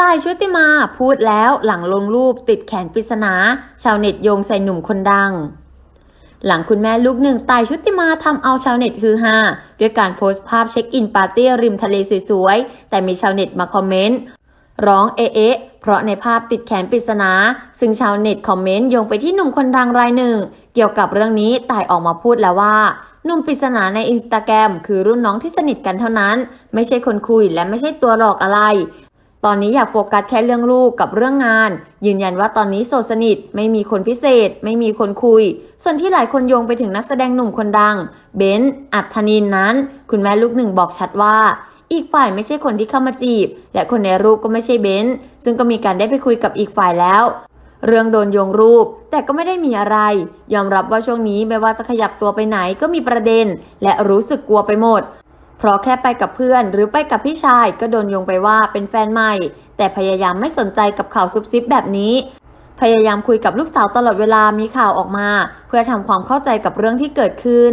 ตายชุติมาพูดแล้วหลังลงรูปติดแขนปริศนา ชาวเน็ตโยงใส่หนุ่มคนดัง หลังคุณแม่ลูกหนึ่งตายชุติมาทำเอาชาวเน็ตฮือฮาด้วยการโพสต์ภาพเช็คอินปาร์ตี้ริมทะเลสวยๆ แต่มีชาวเน็ตมาคอมเมนต์ร้องเอะเอะเพราะในภาพติดแขนปริศนา ซึ่งชาวเน็ตคอมเมนต์โยงไปที่หนุ่มคนดังรายหนึ่ง เกี่ยวกับเรื่องนี้ตายออกมาพูดแล้วว่าหนุ่มปริศนาในอินสตาแกรมคือรุ่นน้องที่สนิทกันเท่านั้น ไม่ใช่คนคุยและไม่ใช่ตัวหลอกอะไร ตอนนี้อยากโฟกัสแค่เรื่องลูกกับเรื่องงาน ยืนยันว่าตอนนี้โสดสนิท ไม่มีคนพิเศษ ไม่มีคนคุย ส่วนที่หลายคนโยงไปถึงนักแสดงหนุ่มคนดัง เบนซ์อัธนินนั้น คุณแม่ลูกหนึ่งบอกชัดว่า อีกฝ่ายไม่ใช่คนที่เข้ามาจีบ และคนในรูปก็ไม่ใช่เบนซ์ซึ่งก็มีการได้ไปคุยกับอีกฝ่ายแล้วเรื่องโดนโยงรูป แต่ก็ไม่ได้มีอะไร ยอมรับว่าช่วงนี้ไม่ว่าจะขยับตัวไปไหนก็มีประเด็น และรู้สึกกลัวไปหมด เพราะแค่ไปกับเพื่อนหรือไปกับพี่ชายก็โดนโยงไปว่าเป็นแฟนใหม่ แต่พยายามไม่สนใจกับข่าวซุบซิบแบบนี้ พยายามคุยกับลูกสาวตลอดเวลามีข่าวออกมา เพื่อทำความเข้าใจกับเรื่องที่เกิดขึ้น